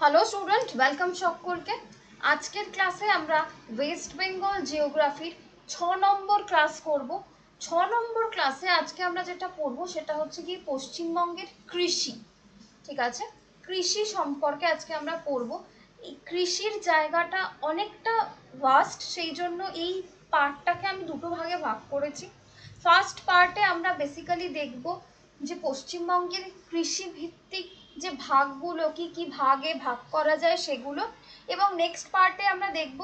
Hello student welcome সকলকে। আজকের ক্লাসে আমরা ওয়েস্ট বেঙ্গল জিওগ্রাফির ছ নম্বর ক্লাস করব। ছ নম্বর ক্লাসে আজকে আমরা যেটা পড়ব সেটা হচ্ছে কি পশ্চিমবঙ্গের কৃষি। ঠিক আছে? কৃষি সম্পর্কে আজকে আমরা পড়ব এই কৃষির জায়গাটা অনেকটা ভাস্ট সেই জন্য এই পার্টটাকে আমি দুটো ভাগে ভাগ করেছি। ফার্স্ট পার্টে আমরা বেসিক্যালি দেখব যে পশ্চিমবঙ্গের কৃষি ভিত্তিক যে ভাগগুলো, কি কি ভাগে ভাগ করা যায় সেগুলো। এবং নেক্সট পার্টে আমরা দেখব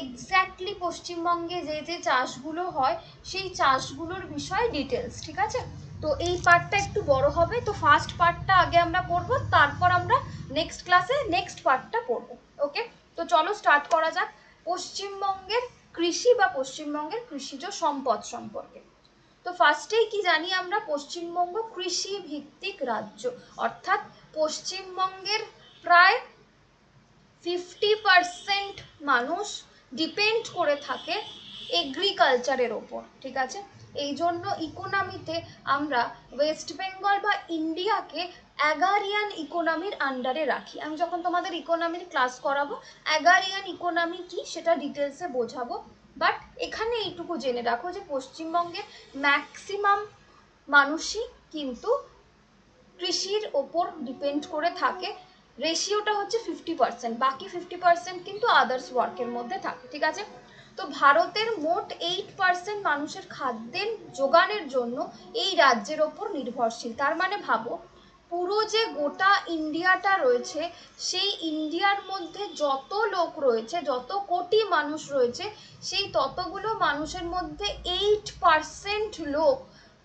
এক্স্যাক্টলি পশ্চিমবঙ্গে যে যে চাষগুলো হয়, সেই চাষগুলোর বিষয়ে ডিটেলস ঠিক আছে? তো এই পার্টটা একটু বড় হবে। তো ফার্স্ট পার্টটা আগে আমরা পড়ব, তারপর আমরা নেক্সট ক্লাসে নেক্সট পার্টটা পড়ব ওকে তো চলো স্টার্ট করা যাক। পশ্চিমবঙ্গের কৃষি বা পশ্চিমবঙ্গের কৃষিজ সম্পদ সম্পর্কে। তো ফার্স্টেই কি জানি আমরা পশ্চিমবঙ্গ কৃষি ভিত্তিক রাজ্য, অর্থাৎ পশ্চিমবঙ্গের প্রায় ফিফটি পারসেন্ট মানুষ ডিপেন্ড করে থাকে এগ্রিকালচারের ওপর, ঠিক আছে? এই জন্য ইকোনমিতে আমরা ওয়েস্ট বেঙ্গল বা ইন্ডিয়াকে অ্যাগারিয়ান ইকোনমির আন্ডারে রাখি। আমি যখন তোমাদের ইকোনমির ক্লাস করাবো অ্যাগারিয়ান ইকোনমি কি সেটা ডিটেলসে বোঝাবো। বাট এখানে এইটুকু জেনে রাখো যে পশ্চিমবঙ্গের ম্যাক্সিমাম মানুষই কিন্তু কৃষির ওপর ডিপেন্ড করে থাকে। রেশিওটা হচ্ছে ফিফটি পার্সেন্ট বাকি ফিফটি পার্সেন্ট কিন্তু আদার্স ওয়ার্কের মধ্যে থাকে, ঠিক আছে? তো ভারতের মোট এইট পার্সেন্ট মানুষের খাদ্যের যোগানের জন্য এই রাজ্যের ওপর নির্ভরশীল। তার মানে ভাবো, পুরো যে গোটা ইন্ডিয়াটা রয়েছে, সেই ইন্ডিয়ার মধ্যে যত লোক রয়েছে, যত কোটি মানুষ রয়েছে, সেই ততগুলো মানুষের মধ্যে এইট পার্সেন্ট লোক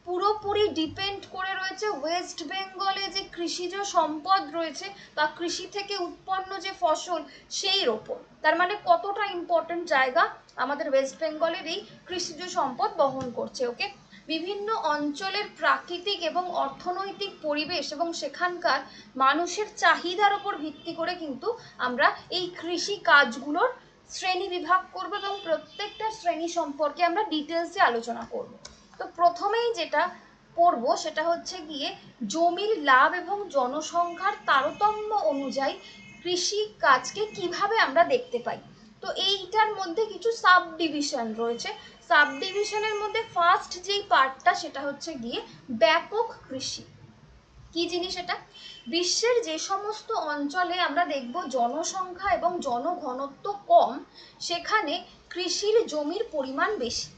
পুরোপুরি ডিপেন্ড করে রয়েছে ওয়েস্ট বেঙ্গলে যে কৃষিজ সম্পদ রয়েছে বা কৃষি থেকে উৎপন্ন যে ফসল সেই ওপর তার মানে কতটা ইম্পর্টেন্ট জায়গা আমাদের ওয়েস্ট বেঙ্গলের এই কৃষিজ সম্পদ বহন করছে ওকে বিভিন্ন অঞ্চলের প্রাকৃতিক এবং অর্থনৈতিক পরিবেশ এবং সেখানকার মানুষের চাহিদার ওপর ভিত্তি করে কিন্তু আমরা এই কৃষি কাজগুলোর শ্রেণি বিভাগ করব এবং প্রত্যেকটা শ্রেণি সম্পর্কে আমরা ডিটেলসে আলোচনা করব। তো প্রথমেই যেটা পড়ব সেটা হচ্ছে গিয়ে জমির লাভ এবং জনসংখ্যার তারতম্য অনুযায়ী কৃষি কাজকে কীভাবে আমরা দেখতে পাই। তো এইটার মধ্যে কিছু সাব ডিভিশন রয়েছে। সাব ডিভিশনের মধ্যে ফার্স্ট যেই পার্টটা সেটা হচ্ছে গিয়ে ব্যাপক কৃষি। কি জিনিস এটা? বিশ্বের যে সমস্ত অঞ্চলে আমরা দেখব জনসংখ্যা এবং জনঘনত্ব কম, সেখানে কৃষির জমির পরিমাণ বেশি।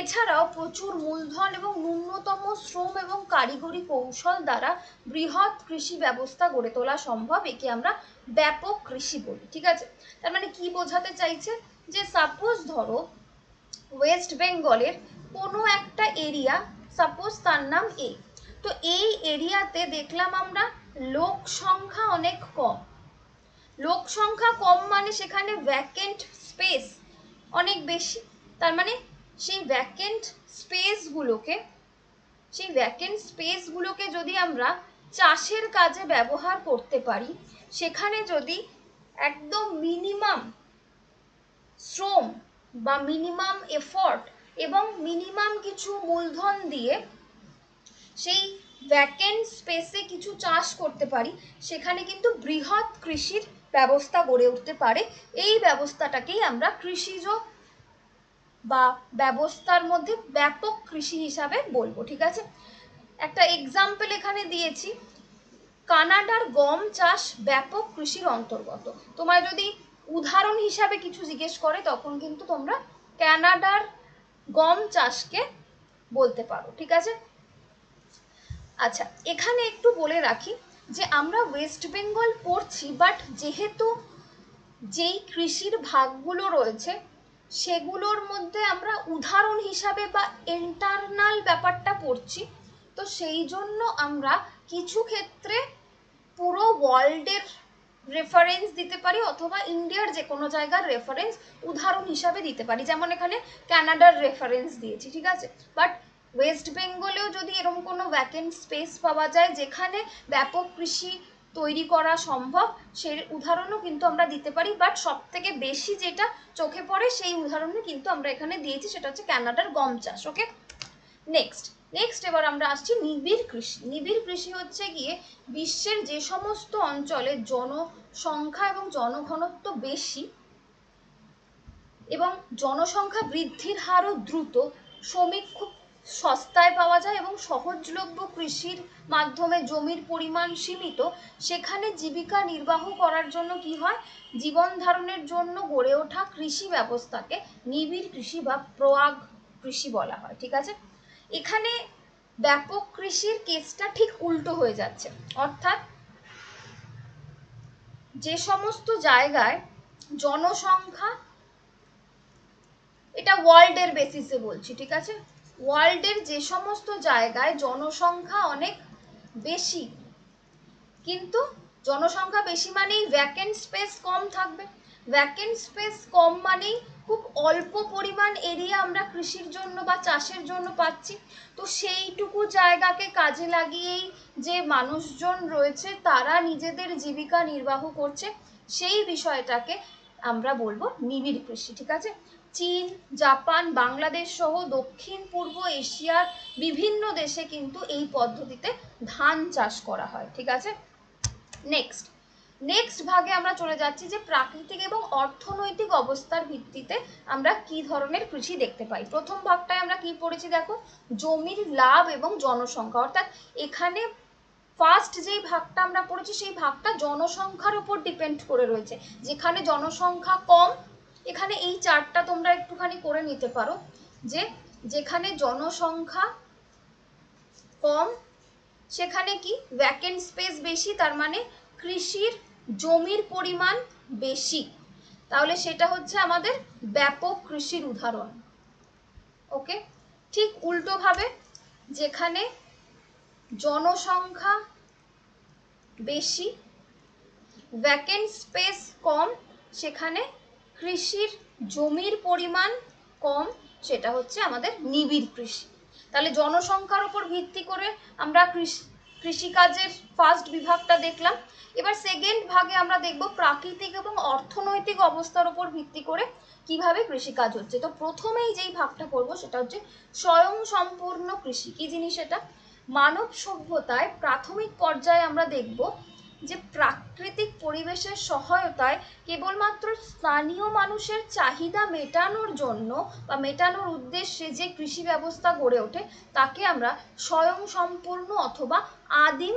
এছাড়াও প্রচুর মূলধন এবং ন্যূনতম শ্রম এবং কারিগরি কৌশল দ্বারা বৃহৎ কৃষি ব্যবস্থা গড়ে তোলা সম্ভব, একে আমরা ব্যাপক কৃষি বলি, ঠিক আছে? তার মানে কি বোঝাতে চাইছে? যে সাপোজ ধরো ওয়েস্ট বেঙ্গলের কোনো একটা এরিয়া সাপোজ তার নাম এ তো এই এরিয়াতে দেখলাম আমরা লোক সংখ্যা অনেক কম। লোক সংখ্যা কম মানে সেখানে ভ্যাকেন্ট স্পেস অনেক বেশি, তার মানে সেই ভ্যাকেন্ট স্পেসগুলোকে সেই ভ্যাকেন্ট স্পেসগুলোকে যদি আমরা চাষের কাজে ব্যবহার করতে পারি, সেখানে যদি একদম মিনিমাম শ্রম বা মিনিমাম এফর্ট এবং মিনিমাম কিছু মূলধন দিয়ে সেই ভ্যাকেন্ট স্পেসে কিছু চাষ করতে পারি, সেখানে কিন্তু বৃহৎ কৃষির ব্যবস্থা গড়ে উঠতে পারে। এই ব্যবস্থাটাকেই আমরা কৃষিজ বা ব্যবস্থার মধ্যে ব্যাপক কৃষি হিসাবে বলব, ঠিক আছে? একটা এক্সাম্পল এখানে দিয়েছি। কানাডার গম চাষ ব্যাপক কৃষির অন্তর্গত। তোমার যদি উদাহরণ হিসাবে কিছু জিজ্ঞেস করে, তখন কিন্তু তোমরা কানাডার গম চাষকে বলতে পারো, ঠিক আছে? আচ্ছা এখানে একটু বলে রাখি যে আমরা ওয়েস্ট বেঙ্গল পড়ছি বাট যেহেতু যেই কৃষির ভাগগুলো রয়েছে সেগুলোর মধ্যে আমরা উদাহরণ হিসাবে বা ইন্টারনাল ব্যাপারটা পড়ছি। তো সেই জন্য আমরা কিছু ক্ষেত্রে পুরো ওয়ার্ল্ডের রেফারেন্স দিতে পারি অথবা ইন্ডিয়ার যে কোনো জায়গার রেফারেন্স উদাহরণ হিসাবে দিতে পারি। যেমন এখানে কানাডার রেফারেন্স দিয়েছি, ঠিক আছে? বাট ওয়েস্ট বেঙ্গলেও যদি এরকম কোনো ভ্যাকেন্ট স্পেস পাওয়া যায় যেখানে ব্যাপক কৃষি তৈরি করা সম্ভব, সেই উদাহরণও কিন্তু আমরা দিতে পারি বাট সব থেকে বেশি যেটা চোখে পড়ে সেই উদাহরণে কিন্তু আমরা এখানে দিয়েছি, সেটা হচ্ছে কানাডার গম চাষ ওকে নেক্সট নেক্সট এবার আমরা আসছি নিবিড় কৃষি। নিবিড় কৃষি হচ্ছে গিয়ে বিশ্বের যে সমস্ত অঞ্চলে জনসংখ্যা এবং জনঘনত্ব বেশি এবং জনসংখ্যা বৃদ্ধির হারও দ্রুত, শ্রমিক খুব সস্তায় পাওয়া যায় এবং সহজলভ্য কৃষির মাধ্যমে জমির পরিমাণ সীমিত, সেখানে জীবিকা নির্বাহ করার জন্য কি হয়? জীবন ধারণের জন্য গড়ে ওঠা কৃষি ব্যবস্থাকে নিবিড় কৃষি বা প্রয়াগ কৃষি বলা হয়, ঠিক আছে? এখানে ব্যাপক কৃষির কেসটা ঠিক উল্টো হয়ে যাচ্ছে। অর্থাৎ যে সমস্ত জায়গায় জনসংখ্যা, এটা ওয়ার্ল্ডের বেসিসে বলছি, ঠিক আছে? ওয়ার্ল্ডের যে সমস্ত জায়গায় জনসংখ্যা অনেক বেশি। কিন্তু জনসংখ্যা বেশি মানেই ভ্যাকেন্ট স্পেস কম থাকবে। ভ্যাকেন্ট স্পেস কম মানেই খুব অল্প পরিমাণ এরিয়া আমরা কৃষির জন্য বা চাষের জন্য পাচ্ছি। তো সেইটুকু জায়গাকে কাজে লাগিয়েই যে মানুষজন রয়েছে, তারা নিজেদের জীবিকা নির্বাহ করছে, সেই বিষয়টাকে আমরা বলব নিবিড় কৃষি, ঠিক আছে? চীন, জাপান, বাংলাদেশ সহ দক্ষিণ, পূর্ব এশিয়ার বিভিন্ন দেশে কিন্তু এই পদ্ধতিতে ধান চাষ করা হয়, ঠিক আছে? নেক্সট নেক্সট ভাগে আমরা চলে যাচ্ছি যে প্রাকৃতিক এবং অর্থনৈতিক অবস্থার ভিত্তিতে আমরা কি ধরনের কৃষি দেখতে পাই? প্রথম ভাগটায় আমরা কি পড়েছি দেখো? জমির লাভ এবং জনসংখ্যা। অর্থাৎ এখানে ফার্স্ট যেই ভাগটা আমরা পড়েছি, সেই ভাগটা জনসংখ্যার উপর ডিপেন্ড করে রয়েছে। যেখানে জনসংখ্যা কম এখানে এই চারটা তোমরা একটুখানি করে নিতে পারো, যে যেখানে জনসংখ্যা কম, সেখানে কি ভ্যাকেন্ট স্পেস বেশি, তার মানে কৃষির জমির পরিমাণ বেশি। তাহলে সেটা হচ্ছে আমাদের ব্যাপক কৃষির উদাহরণ। ওকে? ঠিক উল্টোভাবে যেখানে জনসংখ্যা বেশি ভ্যাকেন্ট স্পেস কম, সেখানে কৃষির জমির পরিমাণ কম, সেটা হচ্ছে আমাদের নিবিড় কৃষি। তাহলে জনসংখ্যার উপর ভিত্তি করে আমরা কৃষি, কৃষিকাজের ফার্স্ট বিভাগটা দেখলাম। এবার সেকেন্ড ভাগে আমরা দেখব প্রাকৃতিক এবং অর্থনৈতিক অবস্থার উপর ভিত্তি করে কীভাবে কৃষিকাজ হচ্ছে। তো প্রথমেই যেই ভাগটা করব সেটা হচ্ছে স্বয়ং সম্পূর্ণ কৃষি। কি জিনিস এটা? মানব সভ্যতায় প্রাথমিক পর্যায়ে আমরা দেখব যে প্রাকৃতিক পরিবেশের সহায়তায় কেবলমাত্র স্থানীয় মানুষের চাহিদা মেটানোর জন্য বা মেটানোর উদ্দেশ্যে যে কৃষি ব্যবস্থা গড়ে ওঠে, তাকে আমরা স্বয়ং সম্পূর্ণ অথবা আদিম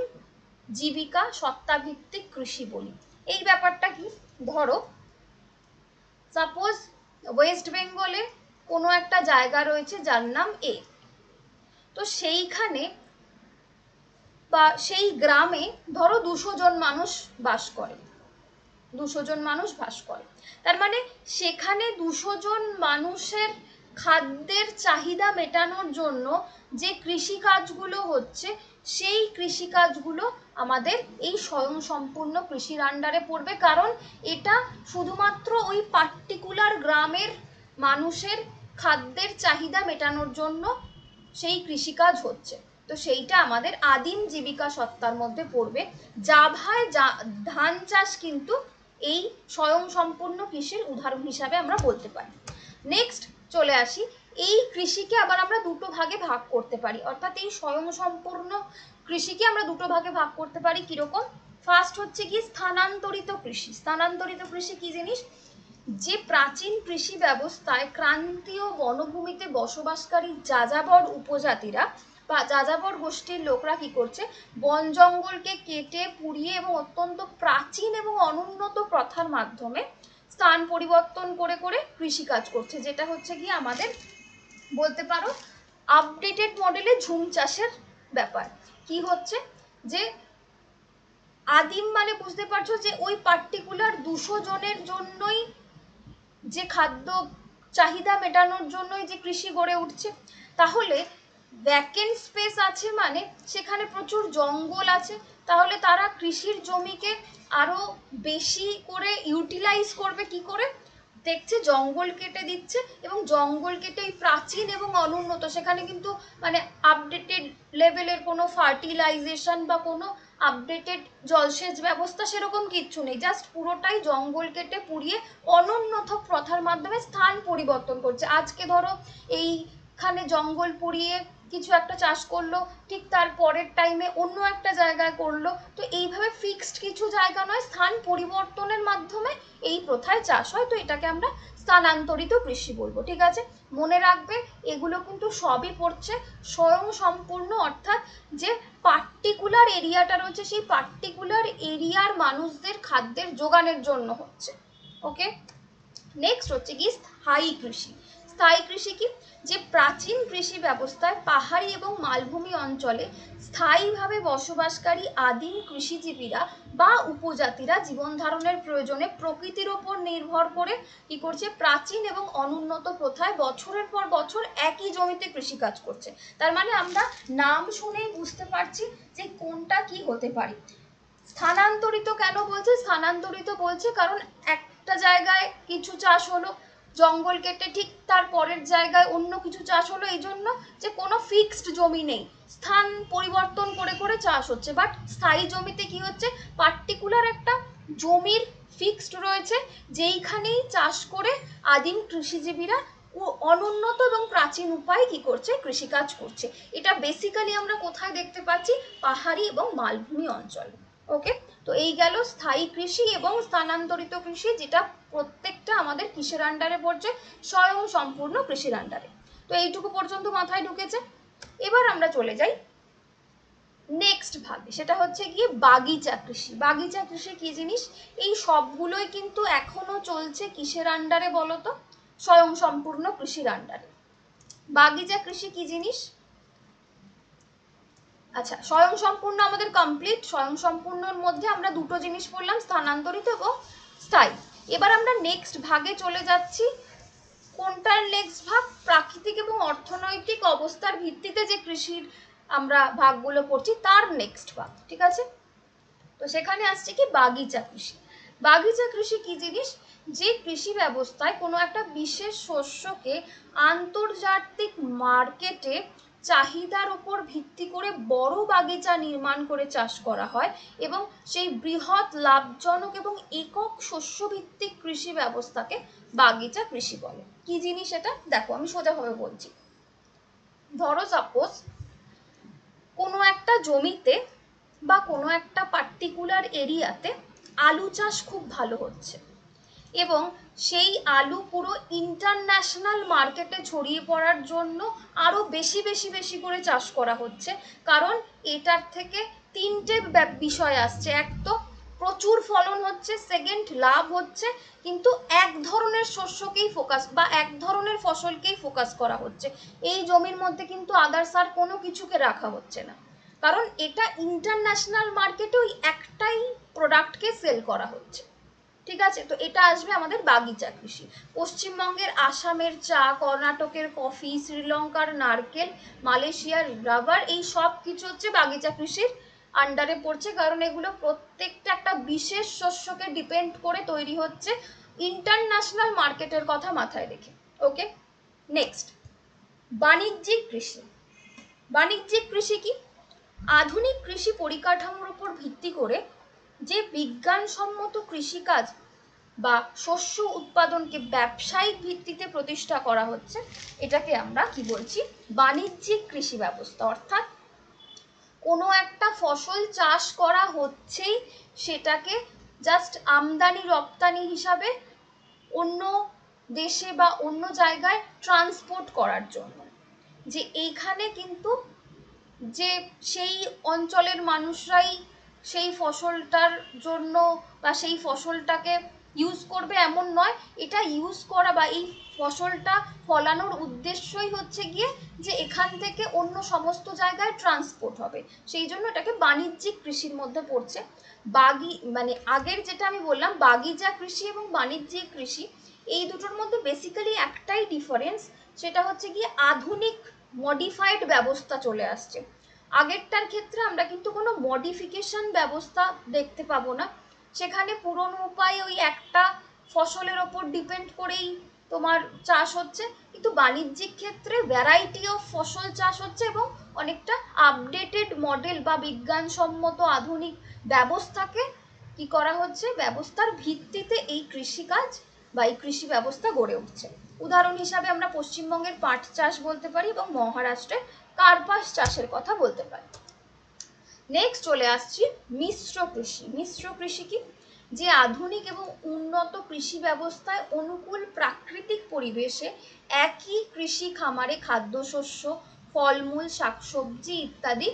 জীবিকা সত্তাভিত্তিক কৃষি বলি। এই ব্যাপারটা কি? ধরো সাপোজ ওয়েস্ট বেঙ্গলে কোনো একটা জায়গা রয়েছে যার নাম এ তো সেইখানে বা সেই গ্রামে ধরো দুশো জন মানুষ বাস করে। দুশো জন মানুষ বাস করে। তার মানে সেখানে দুশো জন মানুষের খাদ্যের চাহিদা মেটানোর জন্য যে কৃষিকাজগুলো হচ্ছে, সেই কৃষিকাজগুলো আমাদের এই স্বয়ংসম্পূর্ণ কৃষির আন্ডারে পড়বে। কারণ এটা শুধুমাত্র ওই পার্টিকুলার গ্রামের মানুষের খাদ্যের চাহিদা মেটানোর জন্য সেই কৃষিকাজ হচ্ছে। তো সেইটা আমাদের আদিম জীবিকা সত্তার মধ্যে পড়বে। জাভায় ধান চাষ কিন্তু এই স্বয়ংসম্পূর্ণ কৃষির উদাহরণ হিসাবে আমরা বলতে পারি। নেক্সট চলে আসি, এই কৃষিকে আবার আমরা দুটো ভাগে ভাগ করতে পারি। অর্থাৎ এই স্বয়ংসম্পূর্ণ কৃষিকে আমরা দুটো ভাগে ভাগ করতে পারি কীরকম? ফার্স্ট হচ্ছে কি স্থানান্তরিত কৃষি। স্থানান্তরিত কৃষি কি জিনিস? যে প্রাচীন কৃষি ব্যবস্থায় ক্রান্তীয় বনভূমিতে বসবাসকারী যাযাবর উপজাতিরা যাযাবর গোষ্ঠীর লোকরা কি করছে? বন জঙ্গলকে কেটে, পুড়িয়ে এবং অত্যন্ত প্রাচীন এবং অনুন্নত প্রথার মাধ্যমে স্থান পরিবর্তন করে করে কৃষিকাজ করছে। যেটা হচ্ছে কি আমাদের বলতে পারো আপডেটেড মডেলে ঝুম চাষের ব্যাপার। কি হচ্ছে? যে আদিম মানে বুঝতে পারছ যে ওই পার্টিকুলার দুশো জনের জন্যই যে খাদ্য চাহিদা মেটানোর জন্যই যে কৃষি গড়ে উঠছে, তাহলে ভ্যাকেন্ট স্পেস আছে মানে সেখানে প্রচুর জঙ্গল আছে, তাহলে তারা কৃষির জমিকে আরও বেশি করে ইউটিলাইজ করবে কি করে? দেখছে জঙ্গল কেটে দিচ্ছে এবং জঙ্গল কেটে এই প্রাচীন এবং অনুন্নত, সেখানে কিন্তু মানে আপডেটেড লেভেলের কোনো ফার্টিলাইজেশন বা কোনো আপডেটেড জলসেচ ব্যবস্থা সেরকম কিচ্ছু নেই। জাস্ট পুরোটাই জঙ্গল কেটে পুড়িয়ে অনুন্নত প্রথার মাধ্যমে স্থান পরিবর্তন করছে। আজকে ধরো এইখানে জঙ্গল পুড়িয়ে কিছু একটা চাষ করল, ঠিক তার পরের টাইমে অন্য একটা জায়গায় করল। তো এইভাবে ফিক্সড কিছু জায়গা নয়, স্থান পরিবর্তনের মাধ্যমে এই প্রথায় চাষ হয়। তো এটাকে আমরা স্থানান্তরিত কৃষি বলব, ঠিক আছে? মনে রাখবে, এগুলো কিন্তু সবই পড়ছে স্বয়ং সম্পূর্ণ, অর্থাৎ যে পার্টিকুলার এরিয়াটা রয়েছে, সেই পার্টিকুলার এরিয়ার মানুষদের খাদ্যের যোগানের জন্য হচ্ছে। ওকে নেক্সট হচ্ছে কি স্থায়ী কৃষি। স্থায়ী কৃষি কি? যে প্রাচীন কৃষি ব্যবস্থায় পাহাড়ি এবং মালভূমি অঞ্চলে স্থায়ীভাবে বসবাসকারী আদিম কৃষিজীবীরা বা উপজাতিরা জীবন ধারণের প্রয়োজনে প্রকৃতির ওপর নির্ভর করে কি করছে? প্রাচীন এবং অনুন্নত প্রথায় বছরের পর বছর একই জমিতে কৃষিকাজ করছে। তার মানে আমরা নাম শুনেই বুঝতে পারছি যে কোনটা কি হতে পারে। স্থানান্তরিত কেন বলছে? স্থানান্তরিত বলছে কারণ একটা জায়গায় কিছু চাষ হলো, জঙ্গল কেটে ঠিক তার পরের জায়গায় অন্য কিছু চাষ হলো, এই জন্য যে কোনো ফিক্সড জমি নেই। স্থান পরিবর্তন করে করে চাষ হচ্ছে বাট স্থায়ী জমিতে কি হচ্ছে? পার্টিকুলার একটা জমির ফিক্সড রয়েছে, যেইখানেই চাষ করে আদিম কৃষিজীবীরা অনুন্নত এবং প্রাচীন উপায়ে কি করছে? কৃষিকাজ করছে। এটা বেসিক্যালি আমরা কোথায় দেখতে পাচ্ছি? পাহাড়ি এবং মালভূমি অঞ্চলে। ওকে তো এই গেল স্থায়ী কৃষি এবং স্থানান্তরিত কৃষি, যেটা প্রত্যেকটা আমাদের কিসের আন্ডারে পড়ছে, স্বয়ং সম্পূর্ণ কৃষির আন্ডারে তো এইটুকু পর্যন্ত মাথায় ঢুকেছে। এবার আমরা চলে যাই নেক্সট ভাগে। সেটা হচ্ছে গিয়ে বাগিচা কৃষি। বাগিচা কৃষি কি জিনিস? এই সবগুলোই কিন্তু এখনও চলছে কিসের আন্ডারে বলো তো স্বয়ং সম্পূর্ণ কৃষির আন্ডারে বাগিচা কৃষি কি জিনিস? আচ্ছা স্বয়ং সম্পূর্ণ আমাদের কমপ্লিট স্বয়ং সম্পূর্ণর মধ্যে আমরা দুটো জিনিস পড়লাম স্থানান্তরিত এবং স্থায়ী। এবার আমরা নেক্সট ভাগে চলে যাচ্ছি। কোনটার নেক্সট ভাগ? প্রাকৃতিক এবং অর্থনৈতিক অবস্থার ভিত্তিতে যে কৃষির আমরা ভাগগুলো পড়ছি তার নেক্সট ভাগ, ঠিক আছে? তো সেখানে আসছে কি? বাগিচা কৃষি। বাগিচা কৃষি কি জিনিস? যে কৃষি ব্যবস্থায় কোনো একটা বিশেষ শস্যকে আন্তর্জাতিক মার্কেটে চাহিদার উপর ভিত্তি করে বড় বাগিচা নির্মাণ করে চাষ করা হয় এবং সেই বৃহৎ, লাভজনক এবং একক শস্যভিত্তিক কৃষি ব্যবস্থাকে বাগিচা কৃষি বলে। কি জিনিস এটা? দেখো, আমি সোজাভাবে বলছি। ধরো সাপোজ কোনো একটা জমিতে বা কোনো একটা পার্টিকুলার এরিয়াতে আলু চাষ খুব ভালো হচ্ছে। এবং সেই আলু পুরো ইন্টারন্যাশনাল মার্কেটে ছড়িয়ে পড়ার জন্য আরও বেশি বেশি বেশি করে চাষ করা হচ্ছে। কারণ এটার থেকে তিনটে বিষয় আসছে। এক তো প্রচুর ফলন হচ্ছে সেকেন্ড লাভ হচ্ছে, কিন্তু এক ধরনের শস্যকেই ফোকাস বা এক ধরনের ফসলকেই ফোকাস করা হচ্ছে। এই জমির মধ্যে কিন্তু আদার্স আর কোনো কিছুকে রাখা হচ্ছে না। কারণ এটা ইন্টারন্যাশনাল মার্কেটে ওই একটাই প্রোডাক্টকে সেল করা হচ্ছে। ঠিক আছে? তো এটা আসবে আমাদের বাগিচা কৃষি। পশ্চিমবঙ্গের আসামের চা, কর্ণাটকের কফি, শ্রীলঙ্কার নারকেল, মালয়েশিয়ার রাবার, এই সব কিছু হচ্ছে বাগিচা কৃষির আন্ডারে পড়ছে। কারণ এগুলো প্রত্যেকটা একটা বিশেষ শস্যকে ডিপেন্ড করে তৈরি হচ্ছে ইন্টারন্যাশনাল মার্কেটের কথা মাথায় রেখে। ওকে নেক্সট বাণিজ্যিক কৃষি। বাণিজ্যিক কৃষি কি? আধুনিক কৃষি পরিকাঠামোর উপর ভিত্তি করে যে বিজ্ঞানসম্মত কৃষিকাজ বা শস্য উৎপাদনকে ব্যবসায়িক ভিত্তিতে প্রতিষ্ঠা করা হচ্ছে, এটাকে আমরা কি বলছি? বাণিজ্যিক কৃষি ব্যবস্থা। অর্থাৎ কোনো একটা ফসল চাষ করা হচ্ছেই সেটাকে জাস্ট আমদানি, রপ্তানি হিসাবে অন্য দেশে বা অন্য জায়গায় ট্রান্সপোর্ট করার জন্য। যে এইখানে কিন্তু যে সেই অঞ্চলের মানুষরাই সেই ফসলটার জন্য বা সেই ফসলটাকে ইউজ করবে এমন নয়। এটা ইউজ করা বা এই ফসলটা ফলানোর উদ্দেশ্যই হচ্ছে গিয়ে যে এখান থেকে অন্য সমস্ত জায়গায় ট্রান্সপোর্ট হবে। সেই জন্য এটাকে বাণিজ্যিক কৃষির মধ্যে পড়ছে। বাগি মানে আগের যেটা আমি বললাম, বাগিচা কৃষি এবং বাণিজ্যিক কৃষি, এই দুটোর মধ্যে বেসিক্যালি একটাই ডিফারেন্স সেটা হচ্ছে গিয়ে আধুনিক মডিফাইড ব্যবস্থা চলে আসছে। আগেরটার ক্ষেত্রে আমরা কিন্তু কোনো মডিফিকেশন ব্যবস্থা দেখতে পাবো না। সেখানে পুরনো উপায়ে ওই একটা ফসলের ওপর ডিপেন্ড করেই তোমার চাষ হচ্ছে। কিন্তু বাণিজ্যিক ক্ষেত্রে ভ্যারাইটি অফ ফসল চাষ হচ্ছে এবং অনেকটা আপডেটেড মডেল বা বিজ্ঞানসম্মত আধুনিক ব্যবস্থাকে কি করা হচ্ছে, ব্যবস্থার ভিত্তিতে এই কৃষিকাজ বা এই কৃষি ব্যবস্থা গড়ে উঠছে। উদাহরণ হিসাবে আমরা পশ্চিমবঙ্গের পাট চাষ বলতে পারি এবং মহারাষ্ট্রের কার্পাস চাষের কথা বলতে পারি। নেক্সট চলে আসছি মিশ্র কৃষি। মিশ্র কৃষি কি? যে আধুনিক এবং উন্নত কৃষি ব্যবস্থায় অনুকূল প্রাকৃতিক পরিবেশে একই কৃষি খামারে খাদ্যশস্য, ফলমূল, শাকসবজি ইত্যাদি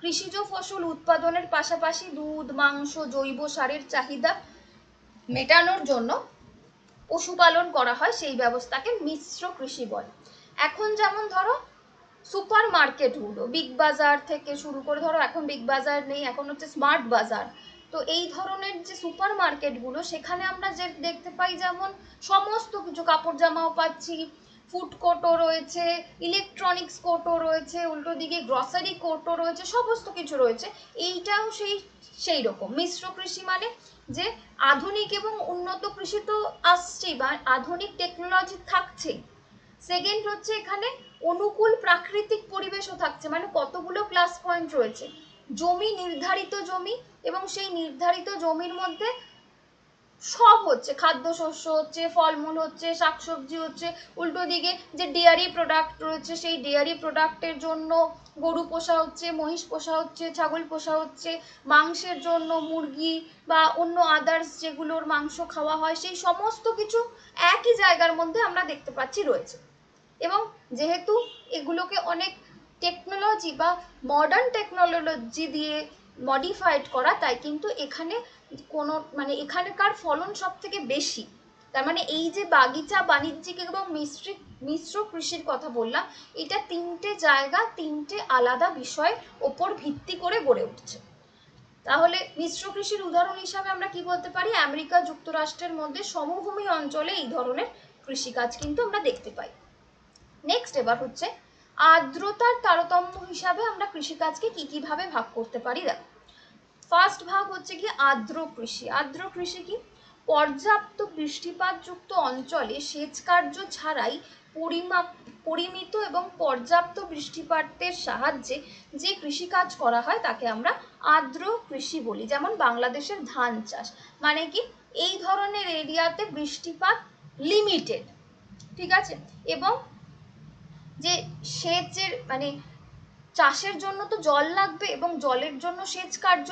কৃষিজ ফসল উৎপাদনের পাশাপাশি দুধ, মাংস, জৈব সারের চাহিদা মেটানোর জন্য পশুপালন করা হয়, সেই ব্যবস্থাকে মিশ্র কৃষি বলে। এখন যেমন ধরো সুপার মার্কেটগুলো বিগ বাজার থেকে শুরু করে, ধরো এখন বিগ বাজার নেই, এখন হচ্ছে স্মার্ট বাজার। তো এই ধরনের যে সুপার মার্কেটগুলো সেখানে আমরা যে দেখতে পাই যেমন সমস্ত কিছু, কাপড় জামাও পাচ্ছি, ফুড কোর্টও রয়েছে ইলেকট্রনিক্স কোর্টও রয়েছে, উল্টো দিকে গ্রসারি কোর্টও রয়েছে, সমস্ত কিছু রয়েছে। এইটাও সেই সেই রকম। মিশ্র কৃষি মানে যে আধুনিক এবং উন্নত কৃষি তো আসছেই বা আধুনিক টেকনোলজি থাকছেই। সেকেন্ড হচ্ছে এখানে অনুকূল প্রাকৃতিক পরিবেশও থাকছে। মানে কতগুলো প্লাস পয়েন্ট রয়েছে। জমি, নির্ধারিত জমি এবং সেই নির্ধারিত জমির মধ্যে সব হচ্ছে। খাদ্যশস্য হচ্ছে, ফলমূল হচ্ছে, শাকসবজি হচ্ছে, উল্টো দিকে যে ডেয়ারি প্রোডাক্ট রয়েছে, সেই ডেয়ারি প্রোডাক্টের জন্য গরু পোষা হচ্ছে, মহিষ পোষা হচ্ছে, ছাগল পোষা হচ্ছে, মাংসের জন্য মুরগি বা অন্য আদার্স যেগুলোর মাংস খাওয়া হয়, সেই সমস্ত কিছু একই জায়গার মধ্যে আমরা দেখতে পাচ্ছি রয়েছে। এবং যেহেতু এগুলোকে অনেক টেকনোলজি বা মডার্ন টেকনোলজি দিয়ে মডিফাইড করা, তাই কিন্তু এখানে কোনো মানে এখানকার ফলন সব থেকে বেশি। তার মানে এই যে বাগিচা, বাণিজ্যিক এবং মিশ্রিত মিশ্র কৃষির কথা বললাম, এটা তিনটে জায়গা, তিনটে আলাদা বিষয়ের ওপর ভিত্তি করে গড়ে উঠছে। তাহলে মিশ্র কৃষির উদাহরণ হিসাবে আমরা কি বলতে পারি? আমেরিকা যুক্তরাষ্ট্রের মধ্যে সমভূমি অঞ্চলে এই ধরনের কৃষিকাজ কিন্তু আমরা দেখতে পাই। নেক্সট এবার হচ্ছে, আর্দ্রতার তারতম্য হিসাবে আমরা কৃষিকাজকে কি কীভাবে ভাগ করতে পারি দেখো। ফার্স্ট ভাগ হচ্ছে কি আর্দ্র কৃষি। আর্দ্র কৃষি কি? পর্যাপ্ত বৃষ্টিপাতযুক্ত অঞ্চলে সেচ কার্য ছাড়াই পরিমাপ পরিমিত এবং পর্যাপ্ত বৃষ্টিপাতের সাহায্যে যে কৃষিকাজ করা হয় তাকে আমরা আর্দ্র কৃষি বলি, যেমন বাংলাদেশের ধান চাষ। মানে কি? এই ধরনের এরিয়াতে বৃষ্টিপাত লিমিটেড ঠিক আছে? এবং যে সেচের মানে চাষের জন্য তো জল লাগবে এবং জলের জন্য সেচ কার্য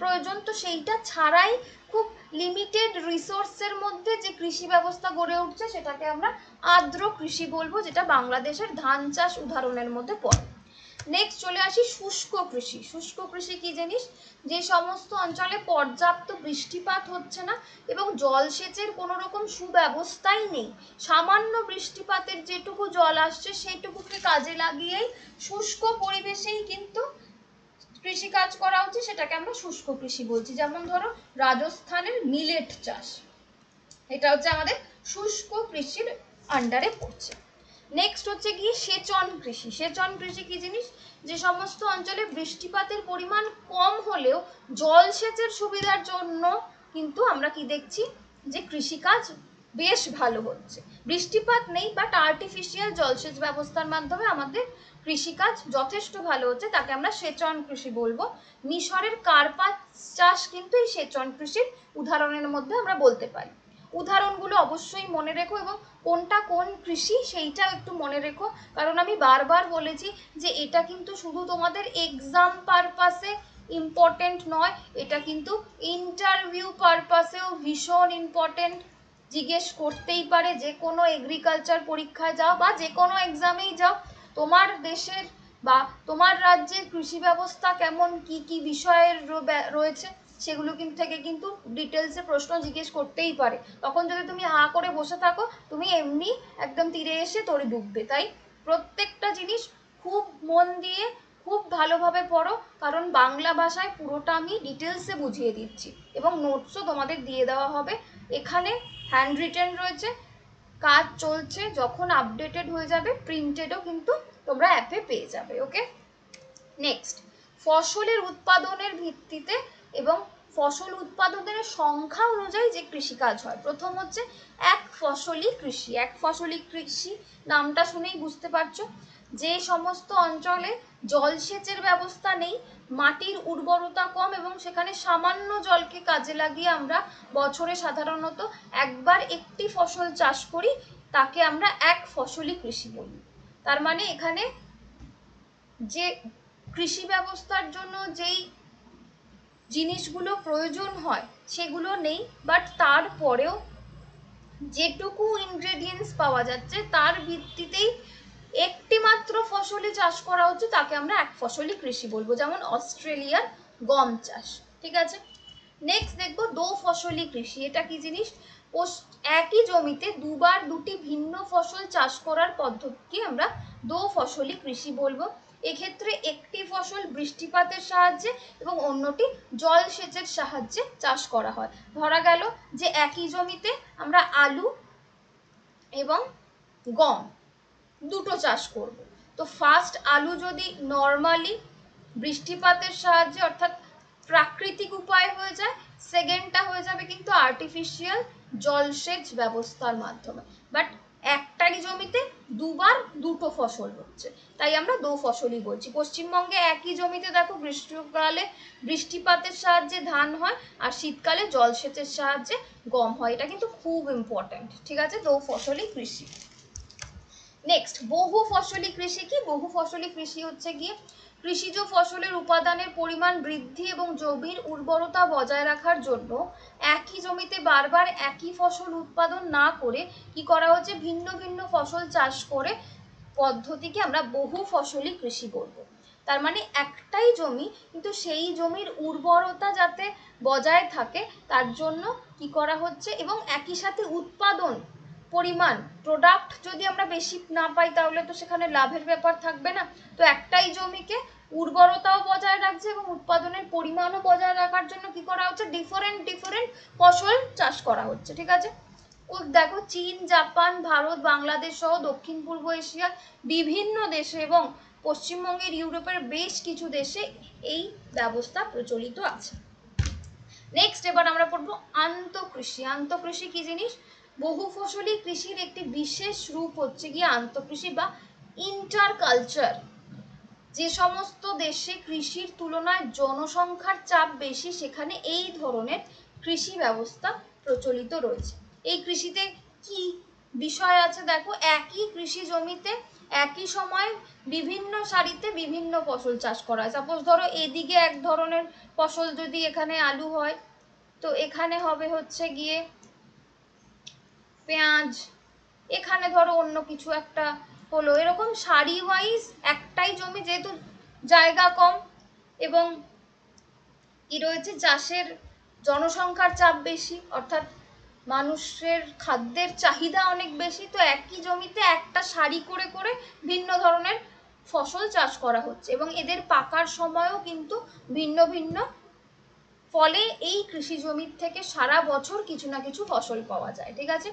প্রয়োজন, তো সেইটা ছাড়াই খুব লিমিটেড রিসোর্সের মধ্যে যে কৃষি ব্যবস্থা গড়ে উঠছে, সেটাকে আমরা আর্দ্র কৃষি বলব, যেটা বাংলাদেশের ধান চাষ উদাহরণের মধ্যে পড়ে। নেক্সট চলে আসি শুষ্ক কৃষি। শুষ্ক কৃষি কি জিনিস? যে সমস্ত অঞ্চলে পর্যাপ্ত বৃষ্টিপাত হচ্ছে না এবং জলসেচের কোনো রকম সুব্যবস্থাই নেই। সামান্য বৃষ্টিপাতের যেটুকু জল আসছে সেইটুকুকে কাজে লাগিয়েই শুষ্ক পরিবেশেই কিন্তু কৃষিকাজ করা হচ্ছে, সেটাকে আমরা শুষ্ক কৃষি বলছি। যেমন ধরো, রাজস্থানের মিলেট চাষ। এটা হচ্ছে আমাদের শুষ্ক কৃষির আন্ডারে পড়ছে। নেক্সট হচ্ছে কি সেচন কৃষি। সেচন কৃষি কি জিনিস? যে সমস্ত অঞ্চলে বৃষ্টিপাতের পরিমাণ কম হলেও জলসেচের সুবিধার জন্য কিন্তু আমরা কি দেখছি যে কৃষিকাজ বেশ ভালো হচ্ছে। বৃষ্টিপাত নেই বাট আর্টিফিশিয়াল জলসেচ ব্যবস্থার মাধ্যমে আমাদের কৃষিকাজ যথেষ্ট ভালো হচ্ছে। তাকে আমরা সেচন কৃষি বলব। মিশরের কার্পাস চাষ কিন্তু এই সেচন কৃষির উদাহরণের মধ্যে আমরা বলতে পারি। উদাহরণগুলো অবশ্যই মনে রেখো এবং কোনটা কোন কৃষি সেইটাও একটু মনে রেখো। কারণ আমি বারবার বলেছি যে এটা কিন্তু শুধু তোমাদের এক্সাম পারপাসে ইম্পর্টেন্ট নয়, এটা কিন্তু ইন্টারভিউ পারপাসেও ভীষণ ইম্পর্টেন্ট জিজ্ঞেস করতেই পারে যে কোনো এগ্রিকালচার পরীক্ষায় যাও বা যে কোনো এক্সামেই যাও। তোমার দেশের বা তোমার রাজ্যের কৃষি ব্যবস্থা কেমন, কি কি বিষয়ের রয়েছে? সেগুলো কিন্তু থেকে কিন্তু ডিটেলসে প্রশ্ন জিজ্ঞেস করতেই পারে। তখন যদি তুমি হা করে বসে থাকো, তুমি এমনি একদম তীরে এসে তোরে ডুববে, তাই? প্রত্যেকটা জিনিস খুব মন দিয়ে খুব ভালোভাবে পড়ো, কারণ বাংলা ভাষায় পুরোটা আমি ডিটেলসে বুঝিয়ে দিচ্ছি এবং নোটসও তোমাদের দিয়ে দেওয়া হবে। এখানে হ্যান্ড রিটেন রয়েছে, কাজ চলছে, যখন আপডেটেড হয়ে যাবে প্রিন্টেডও কিন্তু তোমরা অ্যাপে পেয়ে যাবে ওকে নেক্সট ফসলের উৎপাদনের ভিত্তিতে এবং ফসল উৎপাদনের সংখ্যা অনুযায়ী যে কৃষিকাজ হয়, প্রথম হচ্ছে এক ফসলি কৃষি। এক ফসলি কৃষি, নামটা শুনেই বুঝতে পারছ। যে সমস্ত অঞ্চলে জলসেচের ব্যবস্থা নেই, মাটির উর্বরতা কম এবং সেখানে সামান্য জলকে কাজে লাগিয়ে আমরা বছরে সাধারণত একবার একটি ফসল চাষ করি, তাকে আমরা এক ফসলি কৃষি বলি। তার মানে এখানে যে কৃষি ব্যবস্থার জন্য যেই জিনিসগুলো প্রয়োজন হয়, সেগুলো নেই বাট তারপরেও যেটুকু ইনগ্রেডিয়েন্টস পাওয়া যাচ্ছে, তার ভিত্তিতেই একটি মাত্র ফসলি চাষ করা হচ্ছে তাকে আমরা এক ফসলি কৃষি বলব, যেমন অস্ট্রেলিয়ার গম চাষ, ঠিক আছে? নেক্সট দেখব দো ফসলি কৃষি, এটা কি জিনিস? একই জমিতে দুবার দুটি ভিন্ন ফসল চাষ করার পদ্ধতিকে আমরা দো ফসলি কৃষি বলব। এক্ষেত্রে একটি বৃষ্টিপাতের সাহায্যে এবং অন্যটি জলসেচের সাহায্যে চাষ করা হয়। ধরা গেল যে একই জমিতে আমরা আলু এবং গম দুটো চাষ করব। তো ফার্স্ট আলু যদি নর্মালি বৃষ্টিপাতের সাহায্যে অর্থাৎ প্রাকৃতিক উপায় হয়ে যায় সেকেন্ডটা হয়ে যাবে কিন্তু আর্টিফিশিয়াল জলসেচ ব্যবস্থার মাধ্যমে। বাট একটাই জমিতে দুবার দুটো ফসল হচ্ছে। তাই আমরা দো ফসলই বলছি। পশ্চিমবঙ্গে একই জমিতে দেখো গ্রীষ্মকালে বৃষ্টিপাতের সাহায্যে ধান হয় আর শীতকালে জলসেচের সাহায্যে গম হয়। এটা কিন্তু খুব ইম্পর্ট্যান্ট ঠিক আছে? দু ফসলই কৃষি। নেক্সট বহু ফসলি কৃষি কি? বহু ফসলি কৃষি হচ্ছে গিয়ে কৃষিজ ফসলের উপাদানের পরিমাণ বৃদ্ধি এবং জমির উর্বরতা বজায় রাখার জন্য একই জমিতে বারবার একই ফসল উৎপাদন না করে কি করা হচ্ছে? ভিন্ন ভিন্ন ফসল চাষ করে পদ্ধতিকে আমরা বহু ফসলি কৃষি বলব। তার মানে একটাই জমি, কিন্তু সেই জমির উর্বরতা যাতে বজায় থাকে, তার জন্য কি করা হচ্ছে? এবং একই সাথে উৎপাদন পরিমাণ প্রোডাক্ট যদি আমরা বেশি না পাই তাহলে তো সেখানে লাভের ব্যাপার থাকবে না। তো একটাই জমিকে উর্বরতাও বজায় রাখছে এবং উৎপাদনের পরিমাণও বজায় রাখার জন্য কি করা হচ্ছে? ডিফারেন্ট ডিফারেন্ট ফসল চাষ করা হচ্ছে, ঠিক আছে? দেখো, চীন, জাপান, ভারত, বাংলাদেশ সহ দক্ষিণ পূর্ব এশিয়ার বিভিন্ন দেশে এবং পশ্চিমবঙ্গের ইউরোপের বেশ কিছু দেশে এই ব্যবস্থা প্রচলিত আছে। নেক্সট এবার আমরা পড়ব আন্তঃকৃষি। আন্তঃকৃষি কি জিনিস? বহু ফসলি কৃষির একটি বিশেষ রূপ হচ্ছে গিয়ে আন্তঃকৃষি বা ইন্টার কালচার যে সমস্ত দেশে কৃষির তুলনায় জনসংখ্যার চাপ বেশি, সেখানে এই ধরনের কৃষি ব্যবস্থা প্রচলিত রয়েছে। এই কৃষিতে কি বিষয় আছে? দেখো, একই কৃষি জমিতে একই সময় বিভিন্ন সারিতে বিভিন্ন ফসল চাষ করা হয়। সাপোজ ধরো, এদিকে এক ধরনের ফসল যদি এখানে আলু হয়, তো এখানে হবে হচ্ছে গিয়ে পেঁয়াজ, এখানে ধরো অন্য কিছু একটা হলো। এরকম সারি ওয়াইজ একটাই জমি যেহেতু জায়গা কম এবং কি রয়েছে চাষের জনসংখ্যার চাপ বেশি, অর্থাৎ মানুষের খাদ্যের চাহিদা অনেক বেশি, তো একই জমিতে একটা সারি করে করে ভিন্ন ধরনের ফসল চাষ করা হচ্ছে এবং এদের পাকার সময়ও কিন্তু ভিন্ন ভিন্ন ফলে এই কৃষি জমির থেকে সারা বছর কিছু না কিছু ফসল পাওয়া যায়, ঠিক আছে?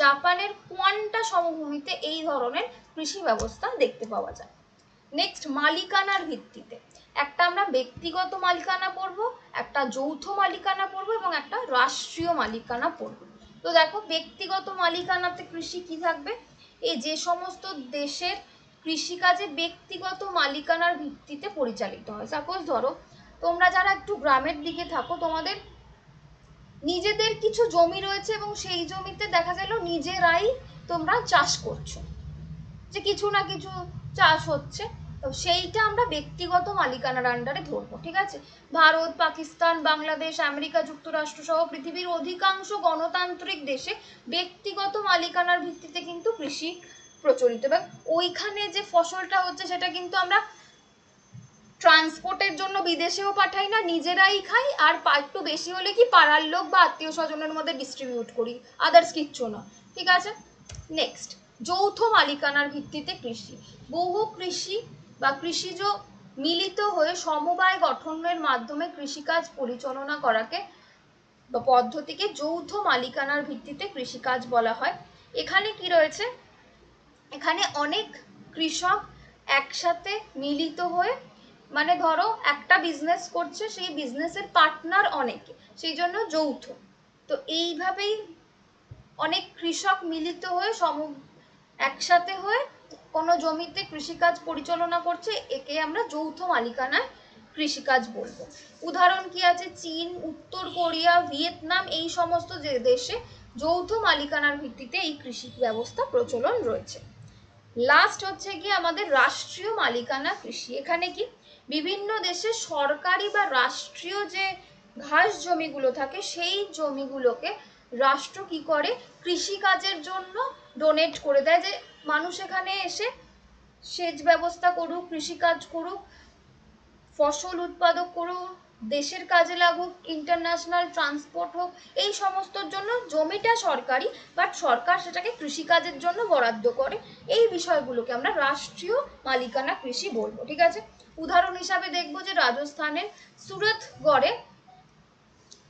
জাপানের কোয়ান্টা সমভূমিতে এই ধরনের কৃষি ব্যবস্থা দেখতে পাওয়া যায়। নেক্সট মালিকানার ভিত্তিতে। একটা আমরা ব্যক্তিগত মালিকানা পড়ব, একটা যৌথ মালিকানা পড়ব এবং একটা রাষ্ট্রীয় মালিকানা পড়ব। তো দেখো, ব্যক্তিগত মালিকানাতে কৃষি কি থাকবে? এই যে সমস্ত দেশের কৃষিকাজে ব্যক্তিগত মালিকানার ভিত্তিতে পরিচালিত হয়। সাপোজ ধরো তোমরা যারা একটু গ্রামের দিকে থাকো, তোমাদের নিজেদের কিছু জমি রয়েছে এবং সেই জমিতে দেখা গেল নিজেরাই তোমরা চাষ করছ। যে কিছু না কিছু চাষ হচ্ছে। তো সেইটা আমরা ব্যক্তিগত মালিকানার আন্ডারে ধরবো, ঠিক আছে? ভারত, পাকিস্তান, বাংলাদেশ, আমেরিকা, যুক্তরাষ্ট্র সহ পৃথিবীর অধিকাংশ গণতান্ত্রিক দেশে ব্যক্তিগত মালিকানার ভিত্তিতে কিন্তু কৃষি প্রচলিত। এবং ওইখানে যে ফসলটা হচ্ছে, সেটা কিন্তু আমরা ট্রান্সপোর্টের জন্য বিদেশেও পাঠাই না, নিজেরাই খাই, আর একটু বেশি হলে কি পাড়ার লোক বা আত্মীয় স্বজনের মধ্যে ডিস্ট্রিবিউট করি আদার্স কিচ্ছু না। ঠিক আছে? নেক্সট যৌথ মালিকানার ভিত্তিতে কৃষি। বহু কৃষি বা কৃষিজ মিলিত হয়ে সমবায় গঠনের মাধ্যমে কৃষিকাজ পরিচালনা করাকে বা পদ্ধতিকে যৌথ মালিকানার ভিত্তিতে কৃষিকাজ বলা হয়। এখানে কি রয়েছে? এখানে অনেক কৃষক একসাথে মিলিত হয়ে মানে ধরো একটা বিজনেস করছে, সেই বিজনেসের পার্টনার অনেকে, সেই জন্য যৌথ। তো এইভাবেই অনেক কৃষক মিলিত হয়ে সম, একসাথে হয়ে কোনো জমিতে কৃষিকাজ পরিচালনা করছে, একে আমরা যৌথ মালিকানায় কৃষিকাজ বলব। উদাহরণ কি আছে? চীন, উত্তর কোরিয়া, ভিয়েতনাম, এই সমস্ত যে দেশে যৌথ মালিকানার ভিত্তিতে এই কৃষি ব্যবস্থা প্রচলন রয়েছে। লাস্ট হচ্ছে কি আমাদের রাষ্ট্রীয় মালিকানা কৃষি। এখানে কি? বিভিন্ন দেশে সরকারি বা রাষ্ট্রীয় যে ঘাস জমিগুলো থাকে, সেই জমিগুলোকে রাষ্ট্র কি করে কৃষিকাজের জন্য ডোনেট করে দেয় যে মানুষ এখানে এসে সেচ ব্যবস্থা করুক, কৃষিকাজ করুক, ফসল উৎপাদক করুক দেশের কাজে লাগুক ইন্টারন্যাশনাল ট্রান্সপোর্ট হোক, এই সমস্তর জন্য জমিটা সরকারি বাট সরকার সেটাকে কৃষিকাজের জন্য বরাদ্দ করে। এই বিষয়গুলোকে আমরা রাষ্ট্রীয় মালিকানা কৃষি বলব, ঠিক আছে? উদাহরণ হিসাবে দেখব যে রাজস্থানের সুরতগড়ে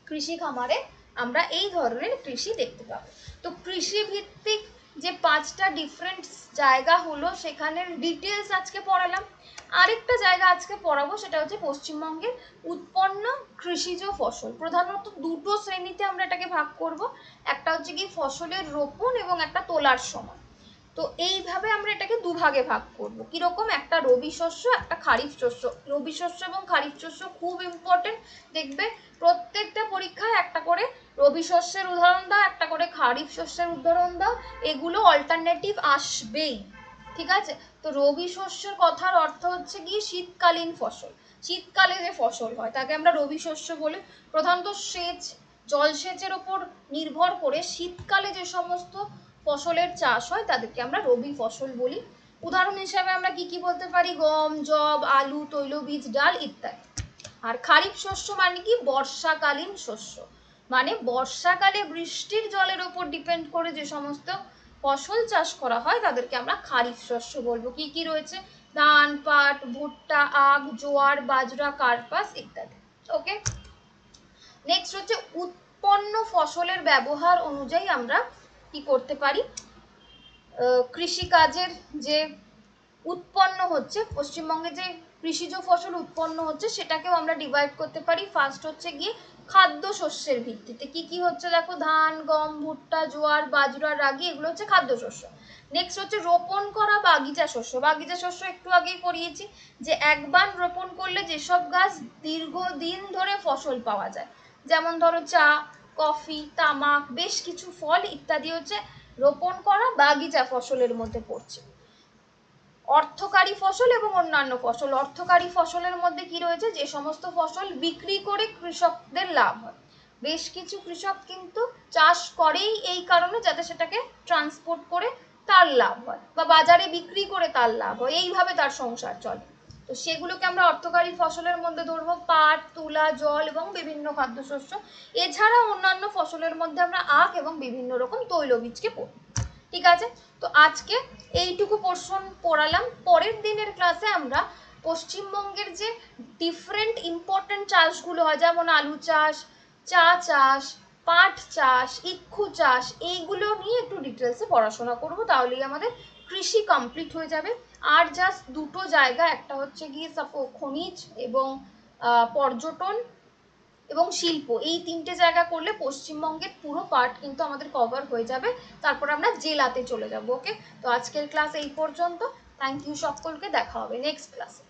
কৃষি খামারে আমরা এই ধরনের কৃষি দেখতে পাবো। তো কৃষি ভিত্তিক যে পাঁচটা ডিফারেন্ট জায়গা হলো, সেখানের ডিটেলস আজকে পড়ালাম। আরেকটা জায়গা আজকে পড়াবো সেটা হচ্ছে পশ্চিমবঙ্গের উৎপন্ন কৃষিজ ফসল। প্রধানত দুটো শ্রেণীতে আমরা এটাকে ভাগ করব। একটা হচ্ছে কি ফসলের রোপণ এবং একটা তোলার সময়। তো এইভাবে আমরা এটাকে দুভাগে ভাগ করব। কীরকম? একটা রবি শস্য, একটা খারিফ শস্য। রবি শস্য এবং খারিফ শস্য খুব ইম্পর্টেন্ট দেখবে প্রত্যেকটা পরীক্ষায় একটা করে রবি শস্যের উদাহরণ দাও, একটা করে খারিফ শস্যের উদাহরণ দাও। এগুলো অল্টারনেটিভ আসবেই। ঠিক আছে? তো রবি শস্যের কথার অর্থ হচ্ছে কি শীতকালীন ফসল। শীতকালে যে ফসল হয়, তাকে আমরা রবি শস্য বলি। প্রধানত সেচ, জলসেচের ওপর নির্ভর করে শীতকালে যে সমস্ত ফসলের চাষ হয়, তাদেরকে আমরা রবি ফসল বলি। উদাহরণ হিসাবে আমরা কি কি বলতে পারি? গম জব আলু, তৈলবীজ, ডাল ইত্যাদি। আর খারিফ শস্য মানে কি? বর্ষাকালীন শস্য। মানে বর্ষাকালে বৃষ্টির জলের ওপর ডিপেন্ড করে যে সমস্ত ফসল চাষ করা হয়, তাদেরকে আমরা খারিফ শস্য বলব। কি কি রয়েছে? ধান, পাট, ভুট্টা, আখ, জোয়ার, বাজরা, কার্পাস ইত্যাদি। ওকে নেক্সট হচ্ছে উৎপন্ন ফসলের ব্যবহার অনুযায়ী আমরা কি করতে পারি? কৃষিকাজের যে উৎপন্ন হচ্ছে, পশ্চিমবঙ্গে যে কৃষিজ ফসল উৎপন্ন হচ্ছে সেটাকেও আমরা ডিভাইড করতে পারি। ফার্স্ট হচ্ছে গিয়ে খাদ্য শস্যের ভিত্তিতে। কি কি হচ্ছে দেখো? ধান, গম, ভুট্টা, জোয়ার বাজরা রাগি, এগুলো হচ্ছে খাদ্য শস্য। নেক্সট হচ্ছে রোপণ করা বাগিচা শস্য। বাগিচা শস্য একটু আগেই পড়িয়েছি যে একবার রোপণ করলে যেসব গাছ দীর্ঘদিন ধরে ফসল পাওয়া যায়, যেমন ধরো চা, কফি, তামাক, বেশ কিছু ফল ইত্যাদি হচ্ছে রোপণ করা বাগিচা ফসলের মধ্যে পড়ছে। অর্থকারী ফসল এবং অন্যান্য ফসল। অর্থকারী ফসলের মধ্যে কি রয়েছে? যে সমস্ত ফসল বিক্রি করে কৃষকদের লাভ হয়। বেশ কিছু কৃষক কিন্তু চাষ করেই এই কারণে যাতে সেটাকে ট্রান্সপোর্ট করে তার লাভ হয় বা বাজারে বিক্রি করে তার লাভ হয়। এইভাবে তার সংসার চলে। তো সেগুলোকে আমরা অর্থকারী ফসলের মধ্যে ধরবো। পাট, তুলা, জল এবং বিভিন্ন খাদ্যশস্য। এছাড়া অন্যান্য ফসলের মধ্যে আমরা আখ এবং বিভিন্ন রকম তৈলবীজকে পড়ি ঠিক আছে? তো আজকে এইটুকু পোর্শন পড়ালাম। পরের দিনের ক্লাসে আমরা পশ্চিমবঙ্গের যে ডিফারেন্ট ইম্পর্টেন্ট চাষগুলো হয়, যেমন আলু চাষ, চা চাষ, পাট চাষ, ইক্ষু চাষ, এইগুলো নিয়ে একটু ডিটেলসে পড়াশোনা করব, তাহলেই আমাদের কৃষি কমপ্লিট হয়ে যাবে। আর জাস্ট দুটো জায়গা, একটা হচ্ছে গিয়ে খনিজ এবং পর্যটন এবং শিল্প। এই তিনটে জায়গা করলে পশ্চিমবঙ্গের পুরো পার্ট কিন্তু আমাদের কভার হয়ে যাবে। তারপর আমরা জেলাতে চলে যাব ওকে তো আজকের ক্লাস এই পর্যন্ত। থ্যাংক ইউ সকলকে, দেখা হবে নেক্সট ক্লাসে